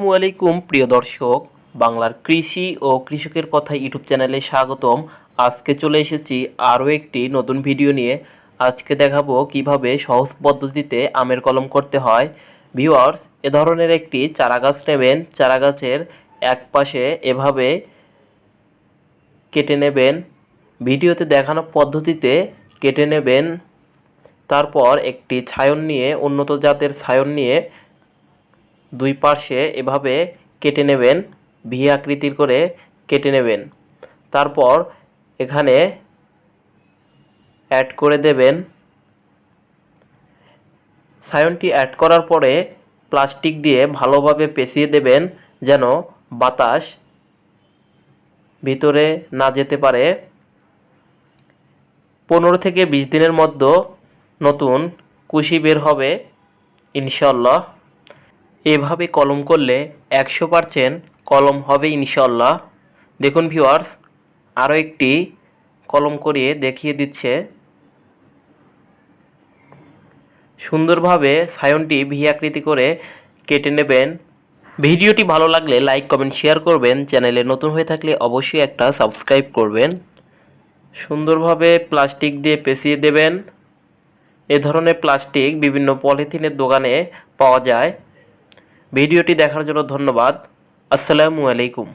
আসসালামু আলাইকুম, প্রিয় দর্শক। বাংলার কৃষি ও কৃষকের কথা ইউটিউব চ্যানেলে স্বাগতম। আজকে চলে এসেছি আরও একটি নতুন ভিডিও নিয়ে। আজকে দেখাবো কীভাবে সহজ পদ্ধতিতে আমের কলম করতে হয়। ভিউয়ার্স, এ ধরনের একটি চারা গাছ নেবেন। চারা গাছের এক পাশে এভাবে কেটে নেবেন। ভিডিওতে দেখানো পদ্ধতিতে কেটে নেবেন। তারপর একটি ছায়ন নিয়ে, উন্নত জাতের ছায়ন নিয়ে দুই পার্শ্বে এভাবে কেটে নেবেন, ভি আকৃতির করে কেটে নেবেন। তারপর এখানে অ্যাড করে দেবেন। সায়নটি অ্যাড করার পরে প্লাস্টিক দিয়ে ভালোভাবে পেঁচিয়ে দেবেন যেন বাতাস ভিতরে না যেতে পারে। পনেরো থেকে বিশ দিনের মধ্যে নতুন কুশি বের হবে ইনশাল্লাহ এভাবে কলম করলে একশো পারসেন্ট কলম হবে ইনশাল্লাহ দেখুন ভিউয়ার্স আরও একটি কলম করিয়ে দেখিয়ে দিচ্ছে। সুন্দরভাবে সায়নটি ভি আকৃতি করে কেটে নেবেন। ভিডিওটি ভালো লাগলে লাইক, কমেন্ট, শেয়ার করবেন। চ্যানেলে নতুন হয়ে থাকলে অবশ্যই একটা সাবস্ক্রাইব করবেন। সুন্দরভাবে প্লাস্টিক দিয়ে পেঁচিয়ে দেবেন। এ ধরনের প্লাস্টিক বিভিন্ন পলিথিনের দোকানে পাওয়া যায়। ভিডিওটি দেখার জন্য ধন্যবাদ। আসসালামু আলাইকুম।